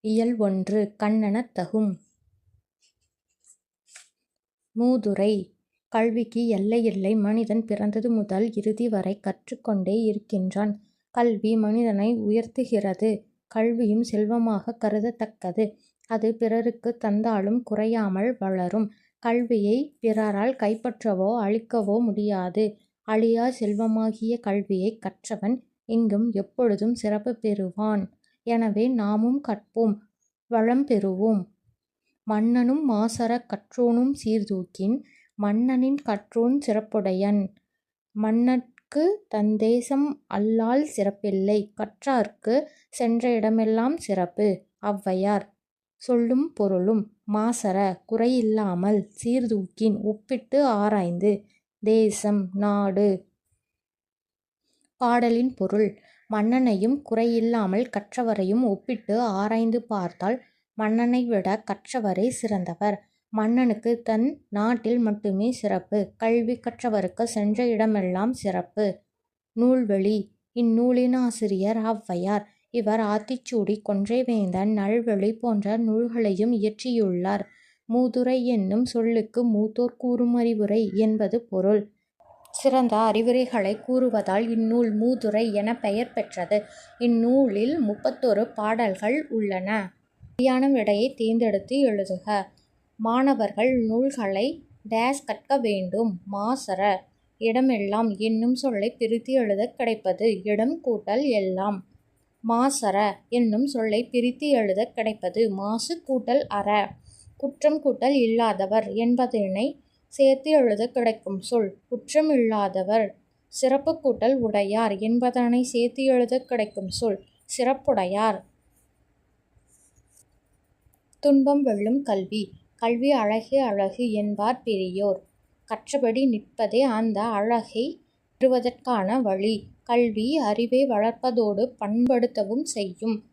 இயல் ஒன்று கண்ணெனத் தகும். மூதுரை கல்விக்கு எல்லையில்லை. மனிதன் பிறந்தது முதல் இறுதி வரை கற்றுக்கொண்டே இருக்கின்றான். கல்வி மனிதனை உயர்த்துகிறது. கல்வியும் செல்வமாக கருதத்தக்கது. அது பிறருக்குத் தந்தாலும் குறையாமல் வளரும். கல்வியை பிறரால் கைப்பற்றவோ அழிக்கவோ முடியாது. அழியா செல்வமாகிய கல்வியைக் கற்றவன் எங்கும் எப்பொழுதும் சிறப்பு பெறுவான். எனவே நாமும் கற்போம் வளம் பெறுவோம். மன்னனும் மாசறக் கற்றோனும் சீர்தூக்கின் மன்னனின் கற்றோன் சிறப்புடையன். மன்னற்குத் தந்தேசம் அல்லால் சிறப்பில்லை கற்றார்க்கு சென்ற இடமெல்லாம் சிறப்பு. ஔவையார். சொல்லும் பொருளும் மாசற குறையில்லாமல் சீர்தூக்கின் ஒப்பிட்டு ஆராய்ந்து தேசம் நாடு. பாடலின் பொருள் மன்னனையும் குறையில்லாமல் கற்றவரையும் ஒப்பிட்டு ஆராய்ந்து பார்த்தால் மன்னனை விட கற்றவரே சிறந்தவர். மன்னனுக்கு தன் நாட்டில் மட்டுமே சிறப்பு. கல்வி கற்றவருக்கு சென்ற இடமெல்லாம் சிறப்பு. நூல்வழி இந்நூலின் ஆசிரியர் ஔவையார். இவர் ஆத்திச்சூடி கொன்றைவேந்தன் நல்வழி போன்ற நூல்களையும் இயற்றியுள்ளார். மூதுரை என்னும் சொல்லுக்கு மூத்தோர் கூறுமறிவுரை என்பது பொருள். சிறந்த அறிவுரைகளைக் கூறுவதால் இந்நூல் மூதுரை என பெயர் பெற்றது. இந்நூலில் முப்பத்தொரு பாடல்கள் உள்ளன. சரியான விடையை தேர்ந்தெடுத்து எழுதுக. மாணவர்கள் நூல்களை டேஸ் கற்க வேண்டும். மாசர இடமெல்லாம் என்னும் சொல்லை பிரித்து எழுதக் கிடைப்பது இடம் கூட்டல் எல்லாம். மாசர என்னும் சொல்லை பிரித்து எழுதக் கிடைப்பது மாசு கூட்டல் அற. குற்றம் கூட்டல் இல்லாதவர் என்பதனை சேர்த்து எழுதக் கிடைக்கும் சொல் குற்றம் இல்லாதவர். சிறப்பு கூட்டல் உடையார் என்பதனை சேர்த்து எழுத கிடைக்கும் சொல் சிறப்புடையார். துன்பம் வெல்லும் கல்வி கல்வி அழகு அழகு என்பார் பெரியோர். கற்றபடி நிற்பதே அந்த அழகை பெறுவதற்கான வழி. கல்வி அறிவை வளர்ப்பதோடு பண்படுத்தவும் செய்யும்.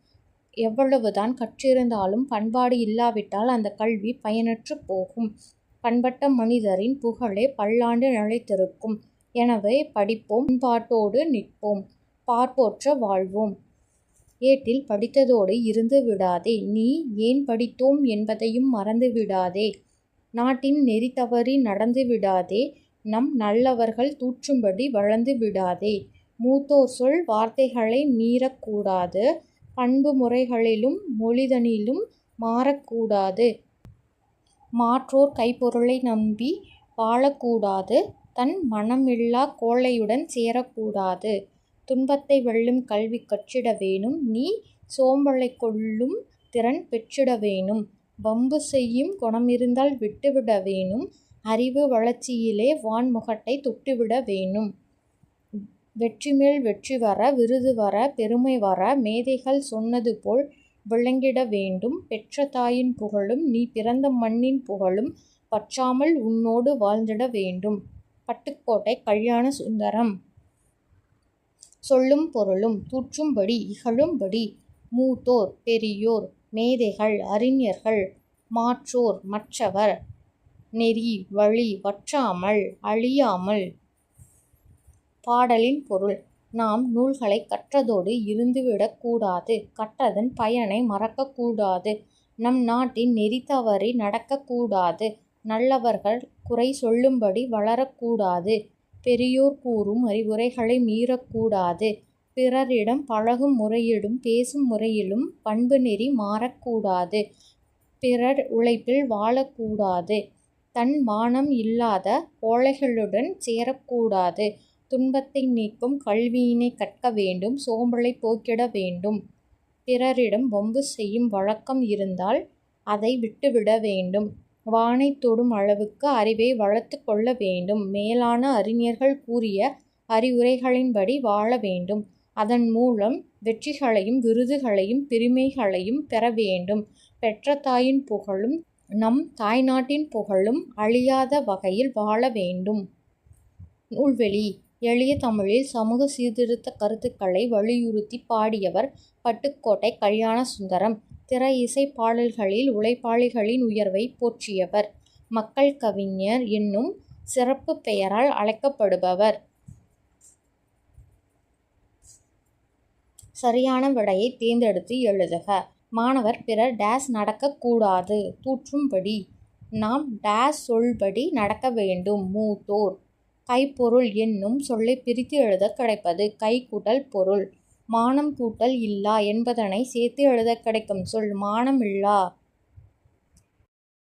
எவ்வளவுதான் கற்றிருந்தாலும் பண்பாடு இல்லாவிட்டால் அந்த கல்வி பயனற்றுப் போகும். பண்பட்ட மனிதரின் புகழே பல்லாண்டு நிலைத்திருக்கும். எனவே படிப்போம் பண்பாட்டோடு நிற்போம் பார்ப்போற்ற வாழ்வோம். ஏட்டில் படித்ததோடு இருந்து விடாதே நீ ஏன் படித்தோம் என்பதையும் மறந்து விடாதே. நாட்டின் நெறி தவறி நடந்து விடாதே நம் நல்லவர்கள் தூற்றும்படி வளர்ந்து விடாதே. மூத்தோர் சொல் வார்த்தைகளை மீறக்கூடாது பண்பு முறைகளிலும் மொழிதனிலும் மாறக்கூடாது மாற்றோர் கைப்பொருளை நம்பி வாழக்கூடாது தன் மனமில்லா கோழையுடன் சேரக்கூடாது துன்பத்தை வெல்லும் கல்வி கற்றிட வேணும் நீ சோம்பலை கொள்ளும் திறன் பெற்றிட வேணும். வம்பு செய்யும் குணமிருந்தால் விட்டுவிட வேணும். அறிவு வளர்ச்சியிலே வான் முகட்டைத் தொட்டுவிட வேணும். வெற்றிமேல் வெற்றி வர விருது வர பெருமை வர மேதைகள் சொன்னது போல் விளங்கிட வேண்டும். பெற்ற தாயின் புகழும் நீ பிறந்த மண்ணின் புகழும் பற்றாமல் உன்னோடு வாழ்ந்திட வேண்டும். பட்டுக்கோட்டை கல்யாண சுந்தரம் சொல்லும் பொருளும் தூற்றும்படி இகழும்படி மூத்தோர் பெரியோர் மேதைகள் அறிஞர்கள் மாற்றோர் மற்றவர் நெறி வழி வற்றாமல் அழியாமல். பாடலின் பொருள் நாம் நூல்களை கற்றதோடு இருந்துவிடக்கூடாது கற்றதன் பயனை மறக்கக்கூடாது நம் நாட்டின் நெறி தவறி நடக்கக்கூடாது நல்லவர்கள் குறை சொல்லும்படி வளரக்கூடாது பெரியோர் கூறும் அறிவுரைகளை மீறக்கூடாது பிறரிடம் பழகும் முறையிலும் பேசும் முறையிலும் பண்பு நெறி மாறக்கூடாது பிறர் உழைப்பில் வாழக்கூடாது தன் மானம் இல்லாத கோழைகளுடன் சேரக்கூடாது துன்பத்தை நீக்கும் கல்வியினைக் கற்க வேண்டும் சோம்பலைப் போக்கிட வேண்டும். பிறரிடம் வம்பு செய்யும் வழக்கம் இருந்தால் அதை விட்டுவிட வேண்டும். வானைத் தொடும் அளவுக்கு அறிவை வளர்த்து கொள்ள வேண்டும். மேலான அறிஞர்கள் கூறிய அறிவுரைகளின்படி வாழ வேண்டும். அதன் மூலம் வெற்றிகளையும் விருதுகளையும் பெருமைகளையும் பெற வேண்டும். பெற்ற தாயின் புகழும் நம் தாய்நாட்டின் புகழும் அழியாத வகையில் வாழ வேண்டும். நூல்வெளி எளிய தமிழில் சமூக சீர்திருத்த கருத்துக்களை வலியுறுத்தி பாடியவர் பட்டுக்கோட்டை கல்யாண சுந்தரம் திரை இசை பாடல்களில் உழைப்பாளிகளின் உயர்வைப் போற்றியவர். மக்கள் கவிஞர் என்னும் சிறப்பு பெயரால் அழைக்கப்படுபவர். சரியான விடையை தேர்ந்தெடுத்து எழுதுக. மாணவர் பிறர் டேஸ் நடக்கக்கூடாது தூற்றும்படி நாம் டேஸ் சொல்படி நடக்க வேண்டும் மூத்தோர் கைப்பொருள் என்னும் சொல்லைப் பிரித்து எழுதக் கிடைப்பது கை கூட்டல் பொருள். மானம் கூட்டல் இல்லா என்பதனை சேர்த்து எழுதக் கிடைக்கும் சொல் மானம் இல்லா.